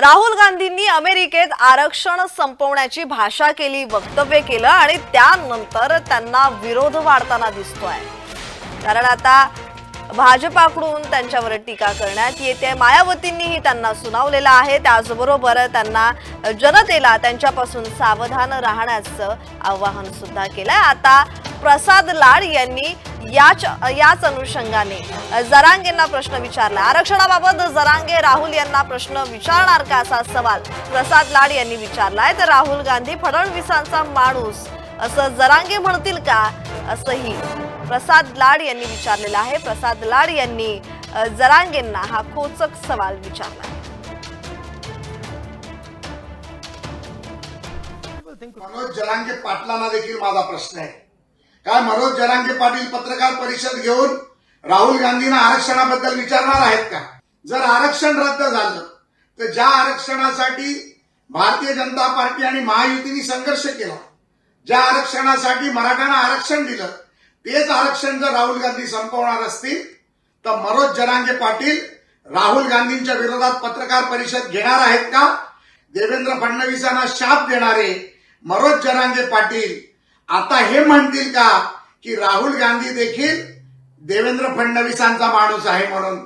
राहुल गांधींनी अमेरिकेत आरक्षण संपवण्याची भाषा केली वक्तव्य केलं आणि त्यानंतर त्यांना विरोध वाढताना दिसतोय. कारण आता भाजपाकडून त्यांच्यावर टीका करण्यात येते मायावतींनीही त्यांना सुनावलेलं आहे. त्याचबरोबर त्यांना जनतेला त्यांच्यापासून सावधान राहण्याचं आवाहन सुद्धा केलंय. आता प्रसाद लाड यांनी याच याच अनुषंगाने जरांगेंना प्रश्न विचारला. आरक्षणाबाबत जरांगे राहुल यांना प्रश्न विचारणार का असा सवाल प्रसाद लाड यांनी विचारलाय. तर राहुल गांधी फडणवीसांचा माणूस असं जरांगे म्हणतील का? असंही प्रसाद लाड यांनी विचारलेलं आहे. प्रसाद लाड यांनी जरांगेंना हा खोचक सवाल विचारला. मनोज जरांगे पाटलांना देखील माझा प्रश्न आहे. काय मनोज जरांगे पाटील पत्रकार परिषद घेऊन राहुल गांधींना आरक्षणाबद्दल विचारणार आहेत का? जर आरक्षण रद्द झालं तर ज्या आरक्षणासाठी भारतीय जनता पार्टी आणि महायुतीने संघर्ष केला ज्या आरक्षणासाठी मराठ्यांना आरक्षण दिलं तेच आरक्षण जर राहुल गांधी संपवणार असतील तर मनोज जरांगे पाटील राहुल गांधींच्या विरोधात पत्रकार परिषद घेणार आहेत का? देवेंद्र फडणवीसांना शाप देणारे मनोज जरांगे पाटील आता हे म्हणतील का की राहुल गांधी देखील देवेंद्र फडणवीसांचा माणूस आहे म्हणून?